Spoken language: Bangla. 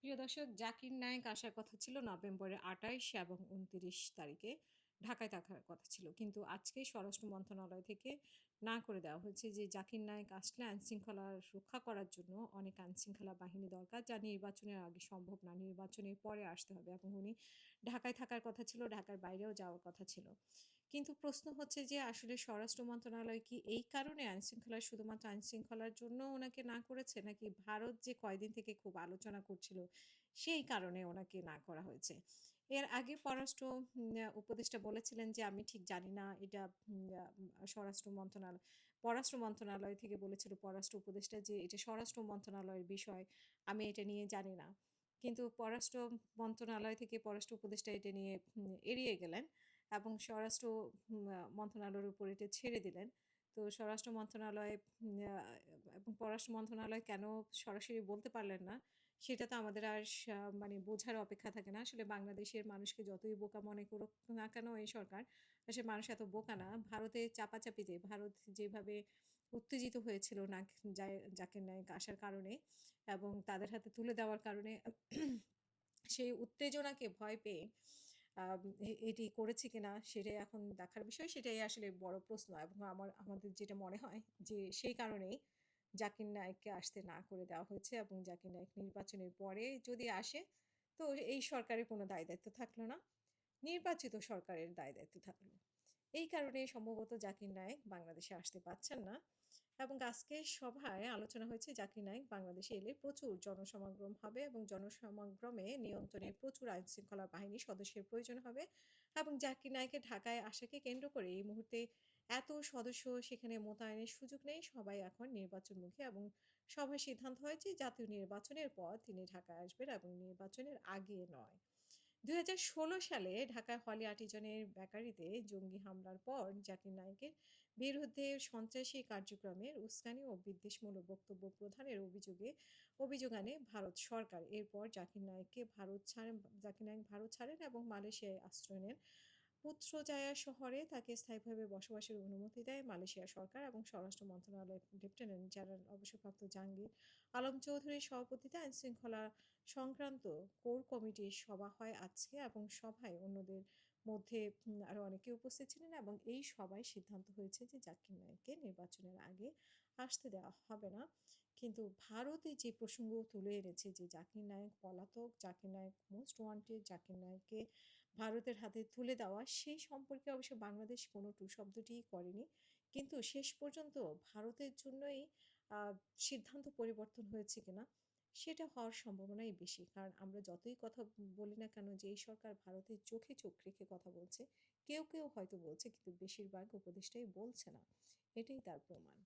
প্রিয় দর্শক জাকির নায়েক আসার কথা ছিল নভেম্বরের আটাইশ এবং উনত্রিশ তারিখে। ঢাকায় থাকার কথা ছিল। কিন্তু আজকেই স্বরাষ্ট্র মন্ত্রণালয় থেকে না করে দেওয়া হয়েছে যে জাকির নায়েক আসলে আইনশৃঙ্খলা রক্ষা করার জন্য অনেক আইনশৃঙ্খলা বাহিনী দরকার, যা নির্বাচনের আগে সম্ভব না। নির্বাচনের পরে আসতে হবে। এবং উনি ঢাকায় থাকার কথা ছিল, ঢাকার বাইরেও যাওয়ার কথা ছিল। কিন্তু প্রশ্ন হচ্ছে যে আসলে স্বরাষ্ট্র মন্ত্রণালয় কি এই কারণে আইনশৃঙ্খলা, শুধুমাত্র আইনশৃঙ্খলার জন্য ওনাকে না করেছে? নাকি ভারত যে কয়দিন থেকে খুব আলোচনা করছিল, সেই কারণে ওনাকে না করা হয়েছে? এর আগে পররাষ্ট্র উপদেষ্টা বলেছিলেন যে, আমি ঠিক জানি না, এটা স্বরাষ্ট্র মন্ত্রণালয় পররাষ্ট্র মন্ত্রণালয় থেকে বলেছিল পররাষ্ট্র উপদেষ্টা যে, এটা স্বরাষ্ট্র মন্ত্রণালয়ের বিষয়, আমি এটা নিয়ে জানি না। কিন্তু পররাষ্ট্র মন্ত্রণালয় থেকে পররাষ্ট্র উপদেষ্টা এটা নিয়ে এড়িয়ে গেলেন এবং স্বরাষ্ট্র মন্ত্রণালয়ের উপর এটা ছেড়ে দিলেন। তো স্বরাষ্ট্র মন্ত্রণালয় এবং পররাষ্ট্র মন্ত্রণালয় কেন সরাসরি বলতে পারলেন না? সেটা তো আমাদের আর মানে বোঝার অপেক্ষা থাকে না। আসলে বাংলাদেশের মানুষকে যতই বোকা মনে করুক না কেন এই সরকার, আসলে মানুষ এত বোকা না। ভারতে চাপাচাপিতে, ভারত যেভাবে উত্তেজিত হয়েছিল না জাকির নায়ক আসার কারণে এবং তাদের হাতে তুলে দেওয়ার কারণে, সেই উত্তেজনাকে ভয় পেয়ে এটি করেছে কিনা সেটাই এখন দেখার বিষয়। সেটাই আসলে বড় প্রশ্ন এবং আমার, আমাদের যেটা মনে হয় যে সেই কারণেই জাকির নায়ককে আসতে না করে দেওয়া হয়েছে এবং জাকির নায়ক নির্বাচনের পরে যদি আসে, তো এই সরকারের কোনো দায় দায়িত্ব থাকল না। নির্বাচিত সরকারের দায় দায়িত্ব থাকল। এই কারণে সম্ভবত জাকির নায়ক বাংলাদেশে আসতে পারছেন না এবং আজকে সভায় আলোচনা হয়েছে জাকির নায়ক বাংলাদেশে এলে প্রচুর জনসমাগম হবে এবং জনসমাগমে নিয়ন্ত্রণে প্রচুর আইন শৃঙ্খলা বাহিনী সদস্যের প্রয়োজন হবে এবং জাকির নায়কের ঢাকায় আসাকে কেন্দ্র করে এই মুহূর্তে এত সদস্য সেখানে মোতায়েনের সুযোগ নেই। সবাই এখন নির্বাচনমুখী এবং সভায় সিদ্ধান্ত হয়েছে জাতীয় নির্বাচনের পর তিনি ঢাকায় আসবেন এবং নির্বাচনের আগে নয়। দুই হাজার ষোলো সালে ঢাকায় হলি আর্টিজনের বেকারিতে জঙ্গি হামলার পর জাকির নায়কের বিরুদ্ধে সন্ত্রাসী কার্যক্রমের উস্কানি ও বিদ্বেষমূলক বক্তব্য প্রধানের অভিযোগে, অভিযোগ আনে ভারত সরকার। এরপর জাকির নায়ককে ভারত ছাড়েন, জাকির নায়ক ভারত ছাড়েন এবং মালয়েশিয়ায় আশ্রয় নেন। পুত্রজায়া শহরে তাকে স্থায়ীভাবে বসবাসের অনুমতি দেয় মালয়েশিয়া সরকার এবং স্বরাষ্ট্র মন্ত্রণালয়ের লেফটেন্যান্ট জেনারেল অবসরপ্রাপ্ত জাহাঙ্গীর আলম চৌধুরীর সভাপতিতে আইন শৃঙ্খলা সংক্রান্ত কোর কমিটির সভা হয় আজকে এবং সভায় অন্যদের মধ্যে আরও অনেকে উপস্থিত ছিলেন এবং এই সবাই সিদ্ধান্ত হয়েছে যে জাকির নায়ককে নির্বাচনের আগে আসতে দেওয়া হবে না। কিন্তু ভারতে যে প্রসঙ্গ তুলে এনেছে যে জাকির নায়ক পলাতক, জাকির নায়ক মোস্ট ওয়ান্টেড, জাকির নায়ককে ভারতের হাতে তুলে দেওয়া, সেই সম্পর্কে অবশ্য বাংলাদেশ কোনো টু শব্দটিই করেনি। কিন্তু শেষ পর্যন্ত ভারতের জন্যই সিদ্ধান্ত পরিবর্তন হয়েছে কিনা সেটা হওয়ার সম্ভাবনাই বেশি। কারণ আমরা যতই কথা বলি না কেন যে, এই সরকার ভারতের চোখে চোখ রেখে কথা বলছে, কেউ কেউ হয়তো বলছে, কিন্তু বেশিরভাগ উপদেষ্টাই বলছে না। এটাই তার প্রমাণ।